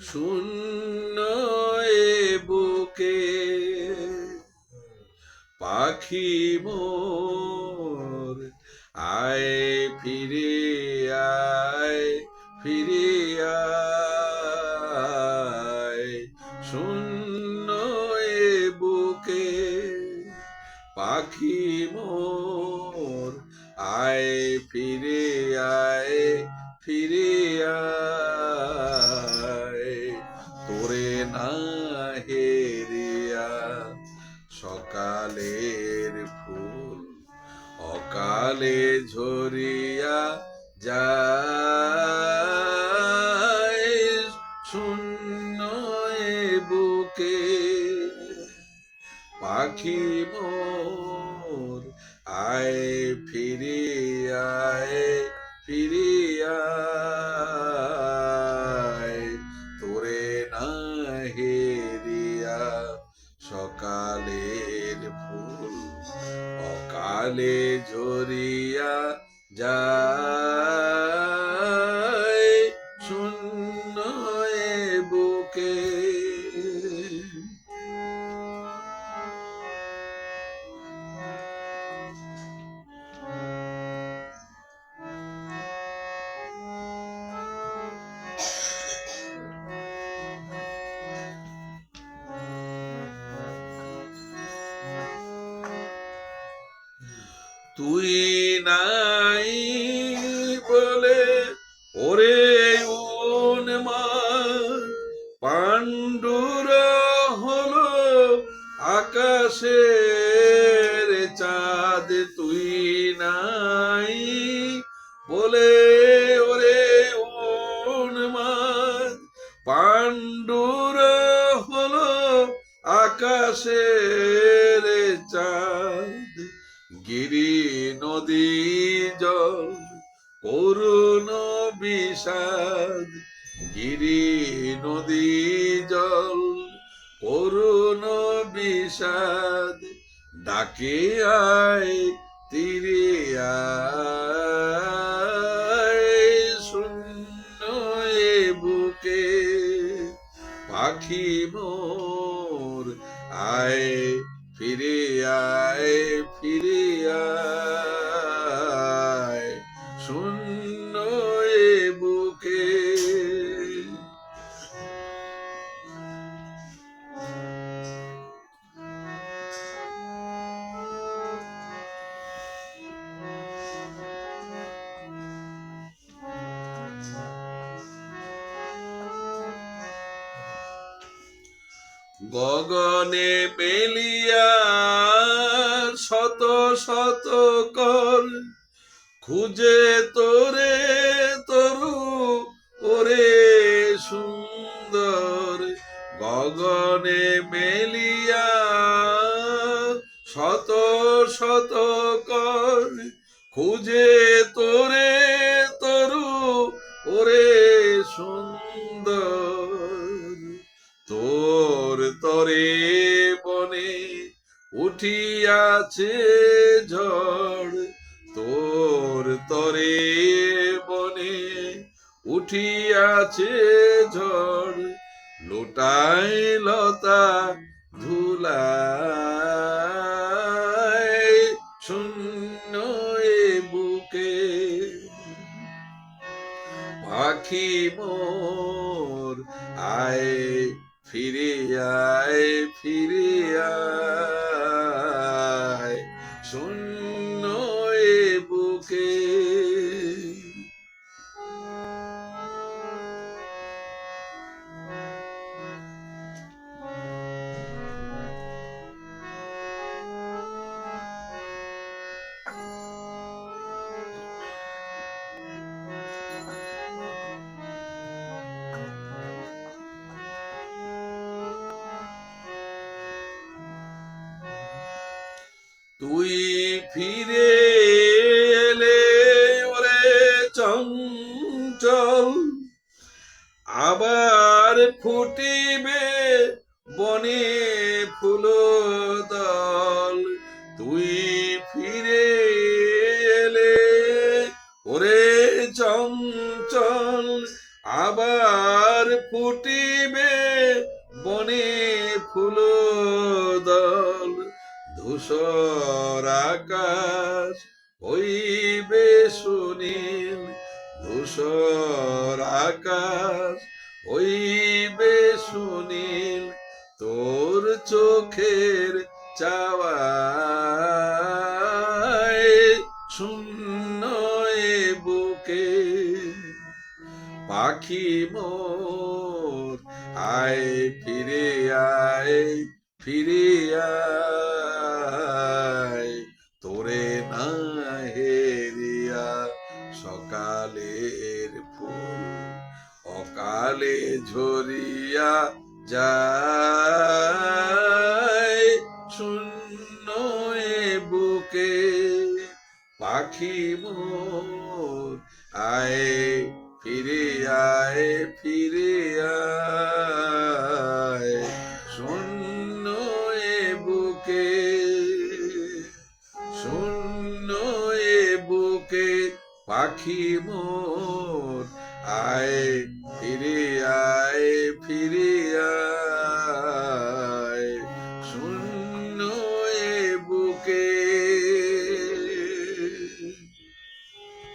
শূন্য বুকে পাখি মোর আয় ফিরে আয় ফিরে আয়। সকালের ফুল অকালে ঝরিয়া যায় শূন্য বুকে। পাখি মোর আয় ফিরে আয় তুই নাই বলে ওরে উন্মা পাণ্ডুর হলো আকাশের চাঁদ, তুই নাই বলে ওরে উন্মাদ পাণ্ডুর হলো আকাশের করুণ বিষাদ গিরি নদী জল করুণ বিষাদ ডাকে আয়, তীরে শূন্য বুকে। পাখি মোর আয়, ফিরে আয় ফিরে আয়। গগনে মেলিয়া শত শত কর খুঁজে তোরে তরু ওরে সুন্দর। গগনে মেলিয়া শত শত কর খুঁজে তোরে তরু ওরে সুন্দর। তরে বনে উঠিয়াছে ঝড়, তোর তরে বনে উঠিয়াছে ঝড় লোটায় লতা ধুলায় শূন্য এ বুকে। পাখি মোর আয় ফিরে আয় ফিরে ফিরে এলে ওরে চঞ্চল, আবার ফুটিবে বনে ফুল দল তুই ফিরে এলে ওরে চঞ্চল, আবার ফুটিবে বনে ফুল ধূসর আকাশ হইবে সুনীল। ধূসর আকাশ হইবে সুনীল, তোর চোখের চাওয়ায় শূন্য বুকে। পাখি মোর, আয় ফিরে আয় ফিরে আয়। না হেরিয়া সকালের ফুল অকালে ঝরিয়া যায়। শূন্য বুকে পাখি মোর আয় ফিরে আয় ফিরে আয়। পাখি মোর আয়